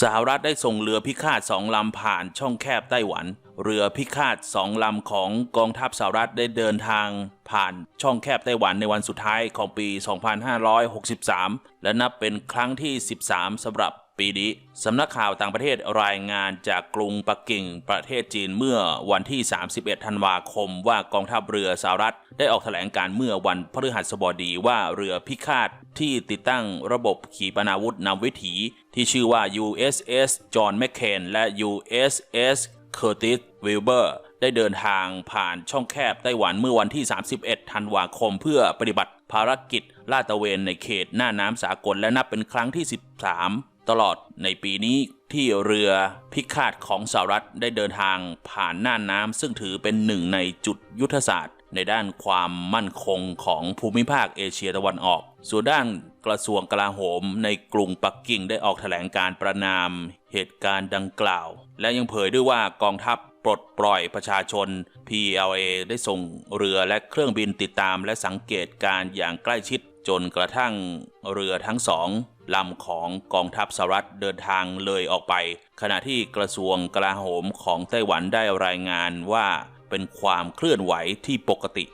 สหรัฐได้ส่งเรือพิฆาตสองลำผ่านช่องแคบไต้หวัน เรือพิฆาตสองลำของกองทัพสหรัฐได้เดินทางผ่านช่องแคบไต้หวันในวันสุดท้ายของปี 2563 และนับเป็นครั้งที่ 13สำหรับ ปีนี้สำนักข่าวต่างประเทศรายงานจากกรุงปักกิ่งประเทศจีนเมื่อวันที่ 31 ธันวาคมว่ากองทัพเรือสหรัฐ ได้ออกแถลงการเมื่อวันพฤหัสบดีว่าเรือพิฆาตที่ติดตั้งระบบขีปนาวุธนำวิถี ที่ชื่อว่า USS John McCain และ USS Curtis Wilbur ได้เดินทางผ่านช่องแคบไต้หวันเมื่อวันที่ 31 ธันวาคมเพื่อปฏิบัติภารกิจลาดตระเวนในเขตหน้าน้ำสากลและนับเป็นครั้งที่ 13 ตลอดในปีนี้ที่เรือพิฆาตของสหรัฐได้เดินทางผ่านน่านน้ำซึ่งถือเป็นหนึ่งในจุดยุทธศาสตร์ ในด้านความมั่นคงของภูมิภาคเอเชียตะวันออก ส่วนด้านกระทรวงกลาโหมในกรุงปักกิ่งได้ออกแถลงการประนามเหตุการณ์ดังกล่าว และยังเผยด้วยว่ากองทัพปลดปล่อยประชาชน PLA ได้ส่งเรือและเครื่องบินติดตามและสังเกตการณ์อย่างใกล้ชิด จนกระทั่งเรือทั้งสองลำของกองทัพสหรัฐเดินทางเลยออกไป ขณะที่กระทรวงกลาโหมของไต้หวันได้รายงานว่าเป็นความเคลื่อนไหวที่ปกติ